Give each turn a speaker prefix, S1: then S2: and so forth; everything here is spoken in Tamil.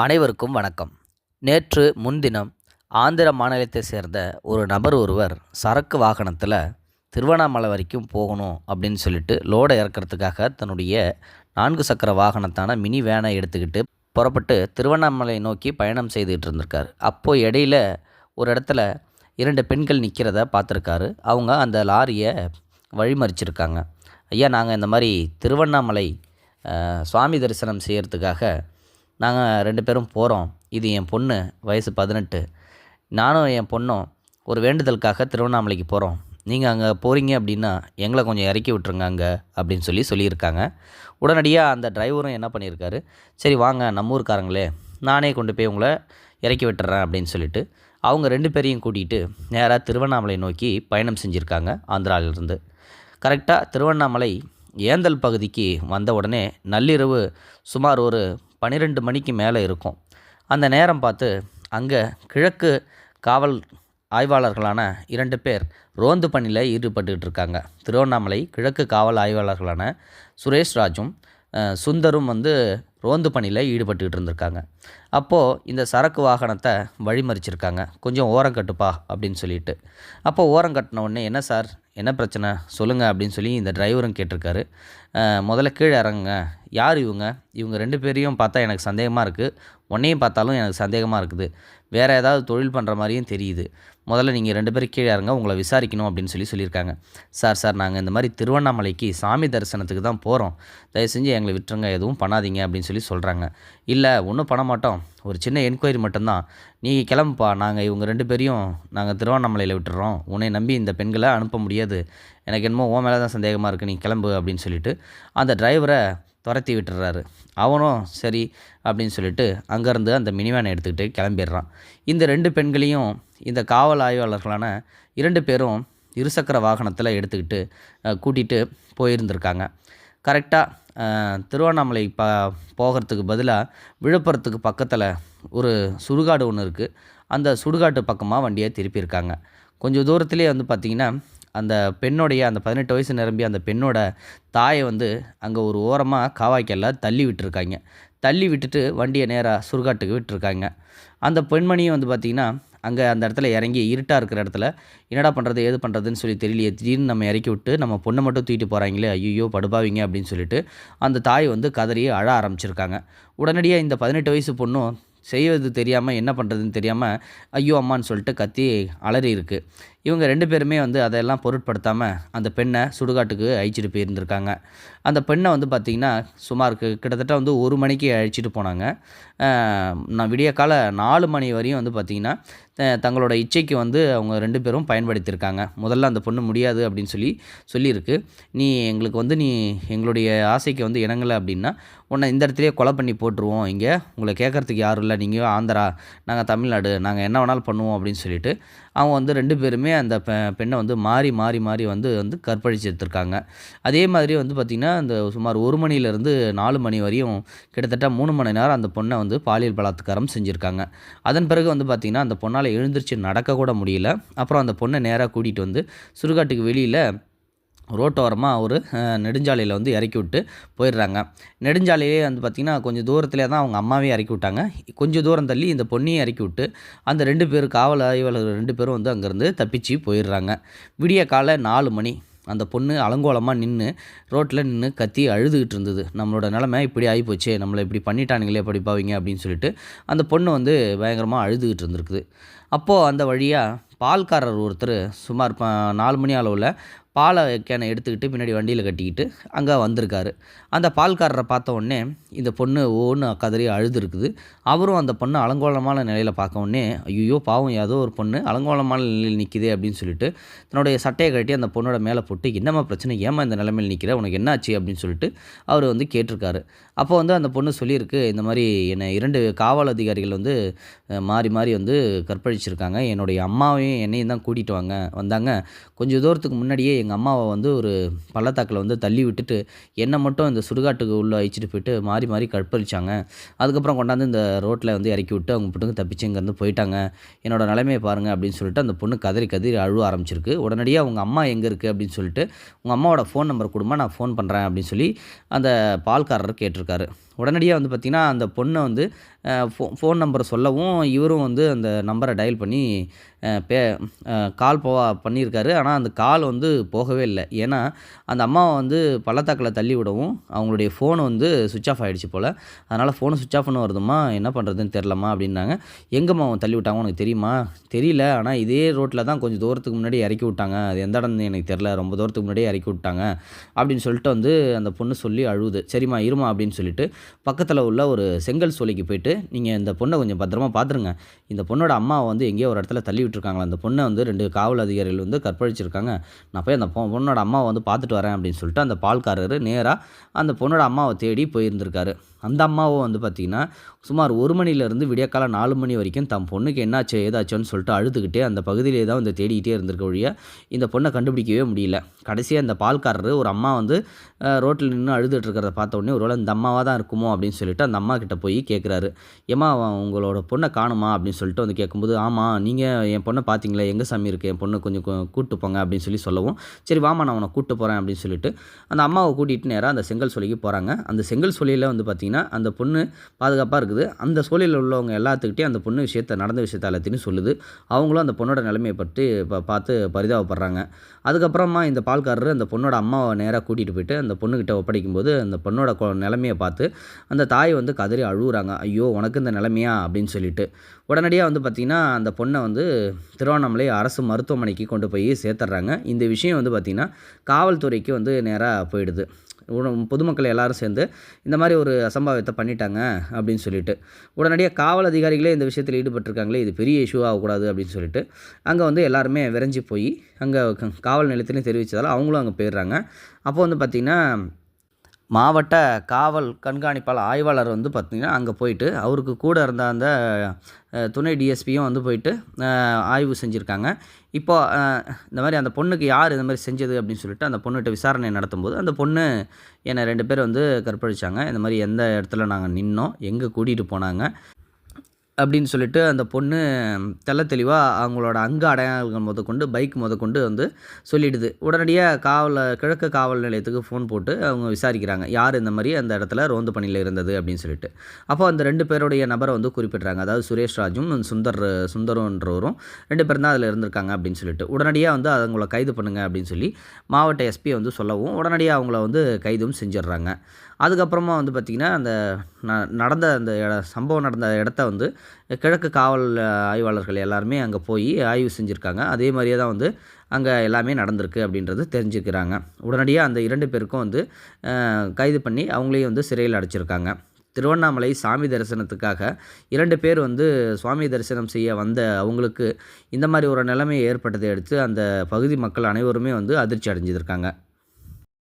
S1: அனைவருக்கும் வணக்கம். நேற்று முன்தினம் ஆந்திர மாநிலத்தை சேர்ந்த ஒரு நபர் ஒருவர் சரக்கு வாகனத்தில் திருவண்ணாமலை வரைக்கும் போகணும் அப்படின்னு சொல்லிட்டு லோடை இறக்கிறதுக்காக தன்னுடைய நான்கு சக்கர வாகனத்தான மினி வேனை எடுத்துக்கிட்டு புறப்பட்டு திருவண்ணாமலை நோக்கி பயணம் செய்துகிட்டு இருந்திருக்காரு. அப்போது இடையில ஒரு இடத்துல இரண்டு பெண்கள் நிற்கிறத பார்த்துருக்காரு. அவங்க அந்த லாரியை வழிமறிச்சிருக்காங்க. ஐயா நாங்கள் இந்த மாதிரி திருவண்ணாமலை சுவாமி தரிசனம் செய்கிறதுக்காக நாங்கள் ரெண்டு பேரும் போகிறோம். இது என் பொண்ணு வயசு பதினெட்டு. நானும் என் பொண்ணும் ஒரு வேண்டுதலுக்காக திருவண்ணாமலைக்கு போகிறோம். நீங்கள் அங்கே போகிறீங்க அப்படின்னா எங்களை கொஞ்சம் இறக்கி விட்ருங்க அங்கே அப்படின்னு சொல்லி சொல்லியிருக்காங்க. உடனடியாக அந்த டிரைவரும் என்ன பண்ணியிருக்காரு சரி வாங்க நம்ம ஊருக்காரங்களே நானே கொண்டு போய் உங்களை இறக்கி விட்டுறேன் அப்படின்னு சொல்லிட்டு அவங்க ரெண்டு பேரையும் கூட்டிகிட்டு நேராக திருவண்ணாமலை நோக்கி பயணம் செஞ்சுருக்காங்க ஆந்திராவிலிருந்து. கரெக்டாக திருவண்ணாமலை ஏந்தல் பகுதிக்கு வந்த உடனே நள்ளிரவு சுமார் ஒரு பன்னிரெண்டு மணிக்கு மேலே இருக்கும். அந்த நேரம் பார்த்து அங்கே கிழக்கு காவல் ஆய்வாளர்களான இரண்டு பேர் ரோந்து பணியில் ஈடுபட்டுக்கிட்டு இருக்காங்க. திருவண்ணாமலை கிழக்கு காவல் ஆய்வாளர்களான சுரேஷ் ராஜும் சுந்தரும் வந்து ரோந்து பணியில் ஈடுபட்டுக்கிட்டு இருந்திருக்காங்க. அப்போது இந்த சரக்கு வாகனத்தை வழிமறிச்சிருக்காங்க. கொஞ்சம் ஓரம் கட்டுப்பா அப்படின்னு சொல்லிட்டு. அப்போது ஓரம் கட்டின உடனே என்ன சார்? என்ன பிரச்சனை? சொல்லுங்கள் அப்படின்னு சொல்லி இந்த டிரைவரும் கேட்டிருக்காரு. முதல்ல கீழே இறங்குங்க. யார் இவங்க? இவங்க ரெண்டு பேரையும் பார்த்தா எனக்கு சந்தேகமாக இருக்குது உன்னையும் பார்த்தாலும் எனக்கு சந்தேகமாக இருக்குது. வேறு ஏதாவது தொழில் பண்ணுற மாதிரியும் தெரியுது. முதல்ல நீங்கள் ரெண்டு பேரும் கீழே இறங்க உங்களை விசாரிக்கணும் அப்படின்னு சொல்லி சொல்லியிருக்காங்க. சார் சார் நாங்கள் இந்த மாதிரி திருவண்ணாமலைக்கு சாமி தரிசனத்துக்கு தான் போகிறோம் தயவு செஞ்சு எங்களை விட்டுருங்க எதுவும் பண்ணாதீங்க அப்படின்னு சொல்லி சொல்கிறாங்க இல்லை ஒன்றும் பண்ண மாட்டோம். ஒரு சின்ன என்கொயரி மட்டும்தான். நீங்கள் கிளம்புப்பா. நாங்கள் இவங்க ரெண்டு பேரையும் நாங்கள் திருவண்ணாமலையில் விட்டுறோம். உன்னை நம்பி இந்த பெண்களை அனுப்ப முடியாது. எனக்கு என்னமோ உன் மேலே தான் சந்தேகமாக இருக்குது நீ கிளம்பு அப்படின்னு சொல்லிட்டு அந்த டிரைவரை துரத்தி விட்டுறாரு. அவனும் சரி அப்படின்னு சொல்லிட்டு அங்கேருந்து அந்த மினிவேனை எடுத்துக்கிட்டு கிளம்பிடுறான். இந்த ரெண்டு பெண்களையும் இந்த காவல் ஆய்வாளர்களான இரண்டு பேரும் இருசக்கர வாகனத்தில் எடுத்துக்கிட்டு கூட்டிகிட்டு போயிருந்திருக்காங்க. கரெக்டாக திருவண்ணாமலை ப போகிறதுக்கு பதிலாக விழுப்புரத்துக்கு பக்கத்தில் ஒரு சுடுகாடு ஒன்று இருக்குது அந்த சுடுகாட்டு பக்கமாக வண்டியை திருப்பியிருக்காங்க கொஞ்சம் தூரத்துலேயே வந்து பார்த்திங்கன்னா அந்த பெண்ணுடைய அந்த பதினெட்டு வயசு நிரம்பி அந்த பெண்ணோட தாயை வந்து அங்கே ஒரு ஓரமாக காவாய்க்கல்ல தள்ளி விட்டுருக்காங்க. தள்ளி விட்டுட்டு வண்டியை நேராக சுருகாட்டுக்கு விட்டுருக்காங்க. அந்த பெண்மணியும் வந்து பார்த்திங்கன்னா அங்கே அந்த இடத்துல இறங்கி இருட்டாக இருக்கிற இடத்துல என்னடா பண்ணுறது ஏது பண்ணுறதுன்னு சொல்லி தெரியலையே. திடீர்னு நம்ம இறக்கி விட்டு நம்ம பொண்ணை மட்டும் தூக்கிட்டு போகிறாங்களே ஐயோ படுபாவீங்க அப்படின்னு சொல்லிட்டு அந்த தாய் வந்து கதறி அழ ஆரம்பிச்சிருக்காங்க. உடனடியாக இந்த பதினெட்டு வயசு பொண்ணும் செய்வது தெரியாமல் என்ன பண்ணுறதுன்னு தெரியாமல் ஐயோ அம்மான்னு சொல்லிட்டு கத்தி அலறி இருக்குது இவங்க ரெண்டு பேருமே வந்து அதெல்லாம் பொருட்படுத்தாமல் அந்த பெண்ணை சுடுகாட்டுக்கு அழிச்சிட்டு போயிருந்திருக்காங்க. அந்த பெண்ணை வந்து பார்த்திங்கன்னா சுமார் கிட்டத்தட்ட வந்து ஒரு மணிக்கு அழிச்சிட்டு போனாங்க. நான் விடிய கால நாலு மணி வரையும் வந்து பார்த்திங்கன்னா த- தங்களோட இச்சைக்கு வந்து அவங்க ரெண்டு பேரும் பயன்படுத்தியிருக்காங்க. முதல்ல அந்த பொண்ணு முடியாது அப்படின்னு சொல்லி சொல்லியிருக்கு. நீ எங்களுக்கு வந்து நீ எங்களுடைய ஆசைக்கு வந்து இணங்கலை அப்படின்னா உன்னை இந்த இடத்துலையே கொலை பண்ணி போட்டுருவோம். இங்கே உங்களை கேட்குறதுக்கு யாரும் இல்லை. நீங்கள் ஆந்திரா நாங்கள் தமிழ்நாடு நாங்கள் என்ன வேணாலும் பண்ணுவோம் அப்படின்னு சொல்லிட்டு அவங்க வந்து ரெண்டு பேருமே அந்த பெ பெண்ணை வந்து மாறி மாறி மாறி வந்து வந்து கற்பழிச்சு எடுத்திருக்காங்க. அதே மாதிரி வந்து பார்த்திங்கன்னா அந்த சுமார் ஒரு மணிலேருந்து நாலு மணி வரையும் கிட்டத்தட்ட மூணு மணி நேரம் அந்த பொண்ணை வந்து பாலியல் பலாத்காரம் செஞ்சுருக்காங்க. அதன் பிறகு வந்து பார்த்திங்கன்னா அந்த பொண்ணால் எழுந்திரிச்சு நடக்கக்கூட முடியல. அப்புறம் அந்த பொண்ணை நேராக கூட்டிகிட்டு வந்து சுடுகாட்டுக்கு வெளியில் ரோட்டோரமாக ஒரு நெடுஞ்சாலையில் வந்து இறக்கி விட்டு போயிடுறாங்க. நெடுஞ்சாலையிலே வந்து பார்த்திங்கன்னா கொஞ்சம் தூரத்தில் தான் அவங்க அம்மாவே இறக்கி விட்டாங்க. கொஞ்சம் தூரம் தள்ளி இந்த பொண்ணையும் இறக்கி விட்டு அந்த ரெண்டு பேர் காவல் ஆய்வாளர்கள் ரெண்டு பேரும் வந்து அங்கேருந்து தப்பிச்சு போயிடுறாங்க. விடிய காலை நாலு மணி அந்த பொண்ணு அலங்கோலமாக நின்று ரோட்டில் நின்று கத்தி அழுதுகிட்டு இருந்தது. நம்மளோட நிலமை இப்படி ஆகிப்போச்சே நம்மளை இப்படி பண்ணிட்டானுங்களே இப்படி பாவீங்க அப்படின்னு சொல்லிட்டு அந்த பொண்ணு வந்து பயங்கரமாக அழுதுகிட்டு இருந்திருக்குது. அப்போது அந்த வழியாக பால்காரர் ஒருத்தர் சுமார் ப நாலு மணி அளவில் பாலை கேனை எடுத்துக்கிட்டு பின்னாடி வண்டியில் கட்டிக்கிட்டு அங்கே வந்திருக்காரு. அந்த பால்காரரை பார்த்த உடனே இந்த பொண்ணு ஒவ்வொன்று கதறி அழுதுருக்குது. அவரும் அந்த பொண்ணு அலங்கோலமான நிலையில் பார்க்க உடனே ஐயோ பாவம் ஏதோ ஒரு பொண்ணு அலங்கோலமான நிலையில் நிற்கிதே அப்படின்னு சொல்லிட்டு தன்னுடைய சட்டையை கட்டி அந்த பொண்ணோட மேலே போட்டு என்னம்மா பிரச்சனை? ஏம்மா இந்த நிலைமையில் நிற்கிற உனக்கு என்னாச்சு? அப்படின்னு சொல்லிட்டு அவர் வந்து கேட்டிருக்காரு. அப்போ வந்து அந்த பொண்ணு சொல்லியிருக்கு இந்த மாதிரி என்னை இரண்டு காவல் அதிகாரிகள் வந்து மாறி மாறி வந்து கற்பழிச்சிருக்காங்க. என்னுடைய அம்மாவையும் என்னையும் தான் கூட்டிகிட்டு வாங்க வந்தாங்க. கொஞ்சம் தூரத்துக்கு முன்னாடியே எங்கள் அம்மாவை வந்து ஒரு பள்ளத்தாக்கில் வந்து தள்ளி விட்டுட்டு என்னை மட்டும் இந்த சுடுகாட்டுக்கு உள்ளே அழிச்சிட்டு போயிட்டு மாறி மாறி கற்பழிச்சாங்க. அதுக்கப்புறம் கொண்டாந்து இந்த ரோட்டில் வந்து இறக்கி விட்டு அவங்க பிட்டுங்க தப்பிச்சு இங்கேருந்து போயிட்டாங்க. என்னோடய நிலைமையை பாருங்கள் அப்படின்னு சொல்லிட்டு அந்த பொண்ணு கதறி கதறி அழுவ ஆரம்பிச்சிருக்கு. உடனடியாக அவங்க அம்மா எங்கே இருக்குது அப்படின்னு சொல்லிட்டு உங்கள் அம்மாவோட ஃபோன் நம்பர் கொடுமா நான் ஃபோன் பண்ணுறேன் அப்படின்னு சொல்லி அந்த பால்காரர் கேட்டிருக்காரு. உடனடியாக வந்து பார்த்திங்கன்னா அந்த பொண்ணை வந்து ஃபோ ஃபோன் நம்பரை சொல்லவும் இவரும் வந்து அந்த நம்பரை டயல் பண்ணி பே கால் போவா பண்ணியிருக்காரு. ஆனால் அந்த கால் வந்து போகவே இல்லை. ஏன்னா அந்த அம்மாவை வந்து பள்ளத்தாக்கில் தள்ளி விடவும் அவங்களுடைய ஃபோன் வந்து சுவிட்ச் ஆஃப் ஆகிடுச்சு போல். அதனால் ஃபோனை சுவிட்ச் ஆஃப்னு வருதுமா என்ன பண்ணுறதுன்னு தெரிலம்மா அப்படின்னாங்க. எங்கம்மா அவன் தள்ளி விட்டாங்க உனக்கு தெரியுமா? தெரியல. ஆனால் இதே ரோட்டில் தான் கொஞ்சம் தூரத்துக்கு முன்னாடி இறக்கி விட்டாங்க. அது எந்த இடம்னு எனக்கு தெரில ரொம்ப தூரத்துக்கு முன்னாடியே இறக்கி விட்டாங்க. அப்படின்னு சொல்லிட்டு வந்து அந்த பொண்ணு சொல்லி அழுகுது சரிம்மா இருமா அப்படின்னு சொல்லிட்டு பக்கத்தில் உள்ள ஒரு செங்கல் சோலைக்கு போயிட்டு நீங்கள் இந்த பொண்ணை கொஞ்சம் பத்திரமா பார்த்துருங்க இந்த பொண்ணோட அம்மாவை வந்து எங்கேயோ ஒரு இடத்துல தள்ளி விட்டுருக்காங்களா? அந்த பொண்ணை வந்து ரெண்டு காவல் அதிகாரிகள் வந்து கற்பழிச்சிருக்காங்க. நான் போய் அந்த பொ- பொண்ணோட அம்மாவை வந்து பார்த்துட்டு வரேன் அப்படின்னு சொல்லிட்டு அந்த பால்காரர் நேராக அந்த பொண்ணோட அம்மாவை தேடி போயிருந்திருக்காரு. அந்த அம்மாவும் வந்து பார்த்திங்கன்னா சுமார் ஒரு மணிலேருந்து விடியக்கால நாலு மணி வரைக்கும் தம் பொண்ணுக்கு என்னாச்சு ஏதாச்சுன்னு சொல்லிட்டு அழுதுகிட்டே அந்த பகுதியிலே தான் வந்து தேடிக்கிட்டே இருந்திருக்க வழியாக இந்த பொண்ணை கண்டுபிடிக்கவே முடியல. கடைசியாக அந்த பால்காரர் ஒரு அம்மா வந்து ரோட்டில் நின்று அழுதுட்டு இருக்கிறத பார்த்த உடனே ஒருவேளை இந்த அம்மாவாக தான் இருக்குமோ? அப்படின்னு சொல்லிட்டு அந்த அம்மா கிட்டே போய் கேட்குறாரு ஏம்மா அவன் உங்களோட பொண்ணை காணுமா? அப்படின்னு சொல்லிட்டு வந்து கேட்கும்போது ஆமாம் நீங்கள் என் பொண்ணை பார்த்தீங்களா எங்கே சாமி இருக்குது என் பொண்ணை கொஞ்சம் கூப்பிட்டு போங்க அப்படின்னு சொல்லி சொல்லவும் சரி வாமா நான் உன்னை கூட்டு போகிறேன் அப்படின்னு சொல்லிட்டு அந்த அம்மாவை கூட்டிகிட்டு நேராக அந்த செங்கல் சோலைக்கு போகிறாங்க அந்த செங்கல் சோலையில் வந்து பார்த்திங்கன்னா அந்த பொண்ணு பாதுகாப்பாக இருக்குது. அந்த சோலையில் உள்ளவங்க எல்லாத்துக்கிட்டையும் அந்த பொண்ணு விஷயத்த நடந்த விஷயத்த எல்லாத்தையும் சொல்லுது. அவங்களும் அந்த பொண்ணோட நிலைமையை பற்றி இப்போ பார்த்து பரிதாபப்படுறாங்க. அதுக்கப்புறமா இந்த பால்காரர் அந்த பொண்ணோட அம்மாவை நேராக கூட்டிகிட்டு போயிட்டு அந்த பொண்ணுக்கிட்ட ஒப்படைக்கும் போது அந்த பொண்ணோட நிலைமையை பார்த்து அந்த தாய் வந்து கதறி அழுகுறாங்க ஐயோ உனக்கு இந்த நிலைமையா? அப்படின்னு சொல்லிட்டு. உடனடியாக வந்து பார்த்திங்கன்னா அந்த பொண்ணை வந்து திருவண்ணாமலை அரசு மருத்துவமனைக்கு கொண்டு போய் சேர்த்துட்றாங்க இந்த விஷயம் வந்து பார்த்திங்கன்னா காவல்துறைக்கு வந்து நேராக போயிடுது. பொதுமக்கள் எல்லாரும் சேர்ந்து இந்த மாதிரி ஒரு அசம்பாவிதத்தை பண்ணிட்டாங்க அப்படின்னு சொல்லிட்டு. உடனடியாக காவல் அதிகாரிகளே இந்த விஷயத்தில் ஈடுபட்டிருக்காங்களே இது பெரிய இஷ்யூ ஆகக்கூடாது அப்படின்னு சொல்லிட்டு அங்கே வந்து எல்லாருமே விரைஞ்சி போய் அங்கே காவல் நிலையத்திலையும் தெரிவித்ததால் அவங்களும் அங்கே போயிடுறாங்க. அப்போ வந்து பார்த்திங்கன்னா மாவட்ட காவல் கண்காணிப்பாளர் ஆய்வாளர் வந்து பார்த்திங்கன்னா அங்கே போயிட்டு அவருக்கு கூட இருந்த அந்த துணை டிஎஸ்பியும் வந்து போயிட்டு ஆய்வு செஞ்சுருக்காங்க. இப்போ இந்த மாதிரி அந்த பொண்ணுக்கு யார் இந்த மாதிரி செஞ்சது அப்படின்னு சொல்லிட்டு அந்த பொண்ணுகிட்ட விசாரணை நடத்தும்போது அந்த பொண்ணு என்னை ரெண்டு பேர் வந்து கற்பழிச்சாங்க. இந்த மாதிரி எந்த இடத்துல நாங்கள் நின்னோம் எங்கே கூட்டிகிட்டு போனாங்க. அப்படின்னு சொல்லிட்டு அந்த பொண்ணு தெள்ள தெளிவாக அவங்களோட அங்க அடையாளங்கள் முதற்கொண்டு பைக் முதற்கொண்டு வந்து சொல்லிடுது. உடனடியாக காவல கிழக்கு காவல் நிலையத்துக்கு ஃபோன் போட்டு அவங்க விசாரிக்கிறாங்க. யார் இந்த மாதிரி அந்த இடத்துல ரோந்து பணியில் இருந்தது அப்படின்னு சொல்லிட்டு. அப்போ அந்த ரெண்டு பேருடைய நபரை வந்து குறிப்பிட்றாங்க. அதாவது சுரேஷ் ராஜும் சுந்தர் சுந்தரன்றவரும் ரெண்டு பேரும் தான் அதில் இருந்திருக்காங்க அப்படின்னு சொல்லிட்டு. உடனடியாக வந்து அவங்கள கைது பண்ணுங்க அப்படின்னு சொல்லி மாவட்ட எஸ்பி வந்து சொல்லவும் உடனடியாக அவங்கள வந்து கைதும் செஞ்சிடுறாங்க. அதுக்கப்புறமா வந்து பார்த்திங்கன்னா அந்த ந- நடந்த அந்த இட சம்பவம் நடந்த இடத்த வந்து கிழக்கு காவல் ஆய்வாளர்கள் எல்லாருமே அங்கே போய் ஆய்வு செஞ்சுருக்காங்க. அதே மாதிரியே தான் வந்து அங்கே எல்லாமே நடந்திருக்கு அப்படின்றது தெரிஞ்சுக்கிறாங்க உடனடியாக அந்த இரண்டு பேருக்கும் வந்து கைது பண்ணி அவங்களையும் வந்து சிறையில் அடைச்சிருக்காங்க. திருவண்ணாமலை சாமி தரிசனத்துக்காக இரண்டு பேர் வந்து சுவாமி தரிசனம் செய்ய வந்த அவங்களுக்கு இந்த மாதிரி ஒரு நிலைமை ஏற்பட்டதை அடுத்து அந்த பகுதி மக்கள் அனைவருமே வந்து அதிர்ச்சி அடைஞ்சிருக்காங்க.